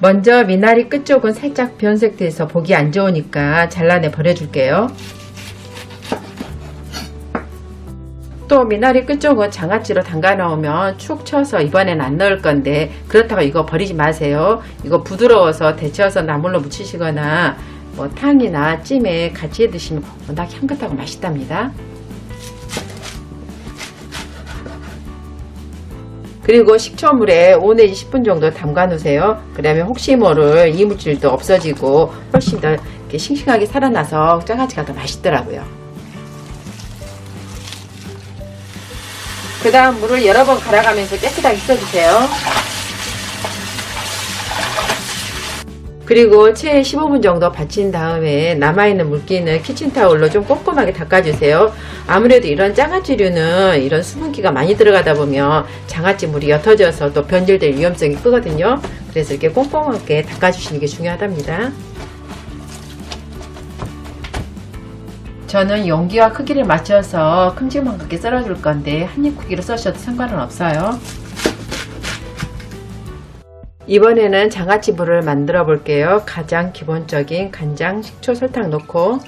먼저 미나리 끝쪽은 살짝 변색돼서 보기 안 좋으니까 잘라내 버려줄게요. 또 미나리 끝쪽은 장아찌로 담가 놓으면 축 쳐서 이번엔 안 넣을 건데 그렇다고 이거 버리지 마세요. 이거 부드러워서 데쳐서 나물로 무치시거나 뭐 탕이나 찜에 같이 해 드시면 워낙 향긋하고 맛있답니다. 그리고 식초물에 5 내지 10분 정도 담가 놓으세요. 그러면 혹시 모를 이물질도 없어지고 훨씬 더 싱싱하게 살아나서 장아찌가 더 맛있더라고요. 그 다음 물을 여러 번 갈아가면서 깨끗하게 씻어주세요. 그리고 채 15분 정도 받친 다음에 남아있는 물기는 키친타올로 좀 꼼꼼하게 닦아주세요. 아무래도 이런 장아찌류는 이런 수분기가 많이 들어가다 보면 장아찌 물이 옅어져서 또 변질될 위험성이 크거든요. 그래서 이렇게 꼼꼼하게 닦아주시는 게 중요하답니다. 저는 용기와 크기를 맞춰서 큼직만하게 썰어줄 건데 한 입 크기로 써셔도 상관은 없어요. 이번에는 장아찌물을 만들어 볼게요. 가장 기본적인 간장, 식초, 설탕 넣고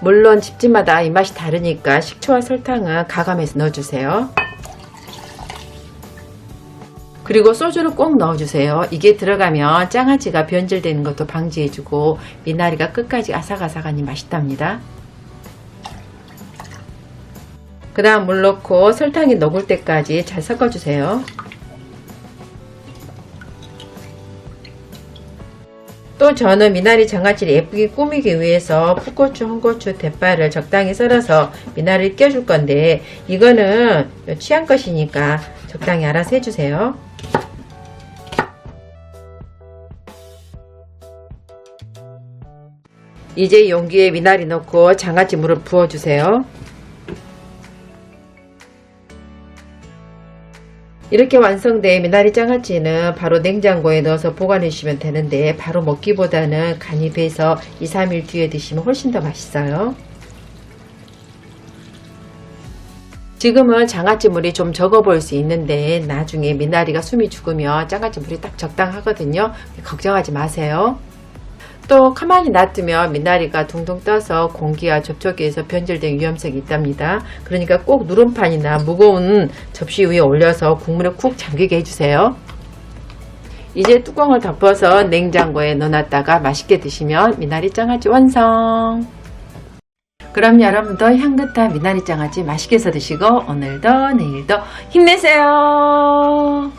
물론 집집마다 입맛이 다르니까 식초와 설탕은 가감해서 넣어주세요. 그리고 소주를 꼭 넣어주세요. 이게 들어가면 장아찌가 변질되는 것도 방지해주고 미나리가 끝까지 아삭아삭하니 맛있답니다. 그 다음 물 넣고 설탕이 녹을 때까지 잘 섞어주세요. 또 저는 미나리 장아찌를 예쁘게 꾸미기 위해서 풋고추, 홍고추, 대파를 적당히 썰어서 미나리를 껴줄 건데 이거는 취향 것이니까 적당히 알아서 해주세요. 이제 용기에 미나리 넣고 장아찌 물을 부어주세요. 이렇게 완성된 미나리 장아찌는 바로 냉장고에 넣어서 보관해 주시면 되는데 바로 먹기보다는 간이 배서 2, 3일 뒤에 드시면 훨씬 더 맛있어요. 지금은 장아찌 물이 좀 적어 보일 수 있는데 나중에 미나리가 숨이 죽으면 장아찌 물이 딱 적당하거든요. 걱정하지 마세요. 또 가만히 놔두면 미나리가 둥둥 떠서 공기와 접촉기에서 변질된 위험성이 있답니다. 그러니까 꼭 누름판이나 무거운 접시 위에 올려서 국물에 쿡 잠기게 해주세요. 이제 뚜껑을 덮어서 냉장고에 넣어놨다가 맛있게 드시면 미나리 장아찌 완성! 그럼 여러분도 향긋한 미나리 장아찌 맛있게 해서 드시고 오늘도 내일도 힘내세요!